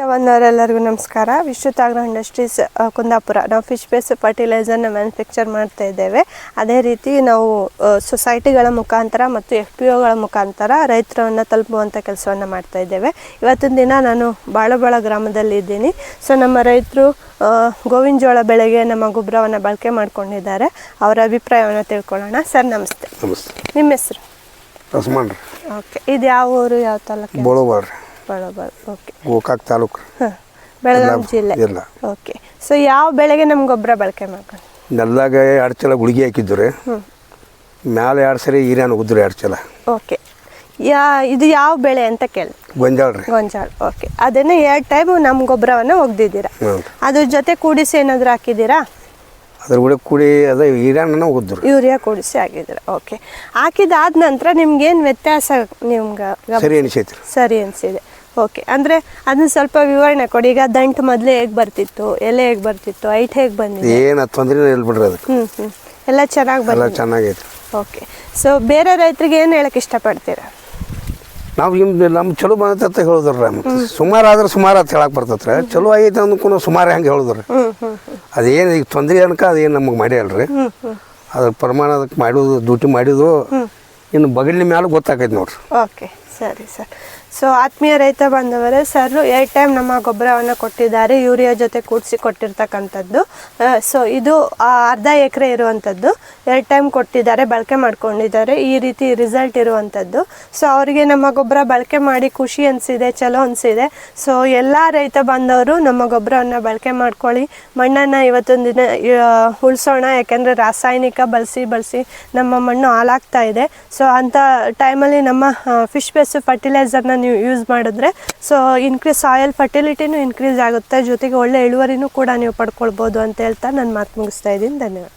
ಬಂದವರೆಲ್ಲರಿಗೂ ನಮಸ್ಕಾರ. ವಿಶ್ವತಾಗ್ರ ಇಂಡಸ್ಟ್ರೀಸ್ ಕುಂದಾಪುರ ನಾವು fish base ಫರ್ಟಿಲೈಸರ್ನ manufacture ಮಾಡ್ತಾ ಇದ್ದೇವೆ. ಅದೇ ರೀತಿ ನಾವು ಸೊಸೈಟಿಗಳ ಮುಖಾಂತರ ಮತ್ತು ಎಫ್ ಪಿ ಒಗಳ ಮುಖಾಂತರ ರೈತರನ್ನು ತಲುಪುವಂಥ ಕೆಲಸವನ್ನು ಮಾಡ್ತಾ ಇದ್ದೇವೆ. ಇವತ್ತಿನ ದಿನ ನಾನು ಬಾಳಬಾಳ ಗ್ರಾಮದಲ್ಲಿ ಇದ್ದೀನಿ. ಸೊ ನಮ್ಮ ರೈತರು ಗೋವಿನ ಜೋಳ ಬೆಳೆಗೆ ನಮ್ಮ ಗೊಬ್ಬರವನ್ನು ಬಳಕೆ ಮಾಡ್ಕೊಂಡಿದ್ದಾರೆ. ಅವರ ಅಭಿಪ್ರಾಯವನ್ನು ತಿಳ್ಕೊಳ್ಳೋಣ. ಸರ್ ನಮಸ್ತೆ. ನಮಸ್ತೆ. ನಿಮ್ಮ ಹೆಸರು? ಓಕೆ. ಇದು ಯಾವ ಊರು ಯಾವ ತಾಲೂಕು? ಓಕೆ ಗೋಕಾಕ್ ತಾಲೂಕು. ಹಾಂ ಬೆಳಗಾವಿ ಜಿಲ್ಲೆ. ಎಲ್ಲ. ಓಕೆ ಸೊ ಯಾವ ಬೆಳೆಗೆ ನಮ್ಮ ಗೊಬ್ಬರ ಬಳಕೆ ಮಾಡ್ಕೊಂಡು ನೆಲ್ದಾಗ ಎರಡು ಚಲ ಗುಳಿಗೆ ಹಾಕಿದ್ರು ಮ್ಯಾಲೆ ಎರಡು ಸರಿ ಹೀರ್ಯಾನ ಉದ್ರು ಎರಡು ಚಲ. ಓಕೆ ಯಾ ಇದು ಯಾವ ಬೆಳೆ ಅಂತ ಕೇಳಿ. ಗೊಂಜಾಳ ರೀ. ಗೊಂಜಾಳ ಓಕೆ ಅದನ್ನು ಎರಡು ಟೈಮ್ ನಮ್ಮ ಗೊಬ್ಬರವನ್ನು ಒಗ್ದಿದ್ದೀರಾ? ಅದ್ರ ಜೊತೆ ಕೂಡಿಸಿ ಏನಾದರೂ ಹಾಕಿದ್ದೀರಾ? ಅದ್ರ ಕೂಡ ಕೂಡಿ ಅದ ಹೀರ್ಯಾನ ಉದ್ರಿ ಯೂರಿಯಾ ಕೂಡಿಸಿ ಹಾಕಿದ್ದೀರಾ? ಓಕೆ ಹಾಕಿದಾದ ನಂತರ ನಿಮ್ಗೇನು ವ್ಯತ್ಯಾಸ ನಿಮ್ಗೆ ಸರಿ ಅನಿಸೈತಿ ಸರಿ ಅನಿಸಿದೆ. ಓಕೆ ಅಂದರೆ ಅದನ್ನ ಸ್ವಲ್ಪ ವಿವರಣೆ ಕೊಡಿ. ಈಗ ದಂಟು ಮೊದಲೇ ಹೇಗೆ ಬರ್ತಿತ್ತು? ಎಲೆ ಹೇಗೆ ಬರ್ತಿತ್ತು? ಐಟ್ ಹೇಗೆ ಬಂದಿದೆ? ಏನು ತೊಂದರೆ ಇಲ್ಲ ಬಿಡ್ರಿ ಅದಕ್ಕೆ. ಹ್ಞೂ ಹ್ಞೂ ಎಲ್ಲ ಚೆನ್ನಾಗಿ ಎಲ್ಲ ಬಂದಿದೆ. ಚೆನ್ನಾಗೈತಿ. ಓಕೆ ಸೊ ಬೇರೆ ರೈತರಿಗೆ ಏನು ಹೇಳಕ್ಕೆ ಇಷ್ಟಪಡ್ತೀರಾ? ನಾವು ನಿಮ್ದು ನಮ್ಮ ಚಲೋ ಬಂದೈತೆ ಅಂತ ಮತ್ತೆ ಸುಮಾರು ಆದ್ರೆ ಸುಮಾರು ಅಂತ ಹೇಳಕ್ಕೆ ಬರ್ತೈತ್ರಿ. ಚಲೋ ಆಗೈತೆ ಅಂದ್ಕೊಂಡು ಸುಮಾರು ಹೆಂಗೆ ಹೇಳಿದ್ರಿ. ಅದೇನು ಈಗ ತೊಂದರೆ ಅನ್ಕ ಅದೇನು ನಮಗೆ ಮಾಡಿ ಅಲ್ರಿ ಅದ್ರ ಪ್ರಮಾಣ ಅದಕ್ಕೆ ಮಾಡೋದು ಡ್ಯೂಟಿ ಮಾಡಿದ್ದು ಇನ್ನು ಬಗಲಿನ ಮ್ಯಾಲೆ ಗೊತ್ತಾಕೈತೆ ನೋಡ್ರಿ. ಓಕೆ ಸರಿ ಸರ್. ಸೊ ಆತ್ಮೀಯ ರೈತ ಬಾಂಧವರೇ, ಸರ್ ಎರಡು ಟೈಮ್ ನಮ್ಮ ಗೊಬ್ಬರವನ್ನು ಕೊಟ್ಟಿದ್ದಾರೆ, ಯೂರಿಯಾ ಜೊತೆ ಕೂಡಿಸಿ ಕೊಟ್ಟಿರ್ತಕ್ಕಂಥದ್ದು. ಸೊ ಇದು ಅರ್ಧ ಎಕರೆ ಇರುವಂಥದ್ದು. ಎರಡು ಟೈಮ್ ಕೊಟ್ಟಿದ್ದಾರೆ, ಬಳಕೆ ಮಾಡ್ಕೊಂಡಿದ್ದಾರೆ. ಈ ರೀತಿ ರಿಸಲ್ಟ್ ಇರುವಂಥದ್ದು. ಸೊ ಅವರಿಗೆ ನಮ್ಮ ಗೊಬ್ಬರ ಬಳಕೆ ಮಾಡಿ ಖುಷಿ ಅನಿಸಿದೆ, ಚಲೋ ಅನಿಸಿದೆ. ಸೊ ಎಲ್ಲ ರೈತ ಬಂದವರು ನಮ್ಮ ಗೊಬ್ಬರವನ್ನು ಬಳಕೆ ಮಾಡ್ಕೊಳ್ಳಿ. ಮಣ್ಣನ್ನು ಇವತ್ತೊಂದು ದಿನ ಉಳಿಸೋಣ. ಯಾಕೆಂದರೆ ರಾಸಾಯನಿಕ ಬಳಸಿ ಬಳಸಿ ನಮ್ಮ ಮಣ್ಣು ಹಾಳಾಗ್ತಾ ಇದೆ. ಸೊ ಅಂಥ ಟೈಮಲ್ಲಿ ನಮ್ಮ ಫಿಶ್ ಬೇಸ್ ಫರ್ಟಿಲೈಸರ್ನ ನೀವು ಯೂಸ್ ಮಾಡಿದ್ರೆ ಸೊ ಇನ್ಕ್ರೀಸ್ ಸಾಯಲ್ ಫರ್ಟಿಲಿಟಿನೂ ಇನ್ಕ್ರೀಸ್ ಆಗುತ್ತೆ, ಜೊತೆಗೆ ಒಳ್ಳೆ ಇಳುವರಿನೂ ಕೂಡ ನೀವು ಪಡ್ಕೊಳ್ಬೋದು ಅಂತ ಹೇಳ್ತಾ ನಾನು ಮಾತು ಮುಗಿಸ್ತಾ ಇದ್ದೀನಿ. ಧನ್ಯವಾದ.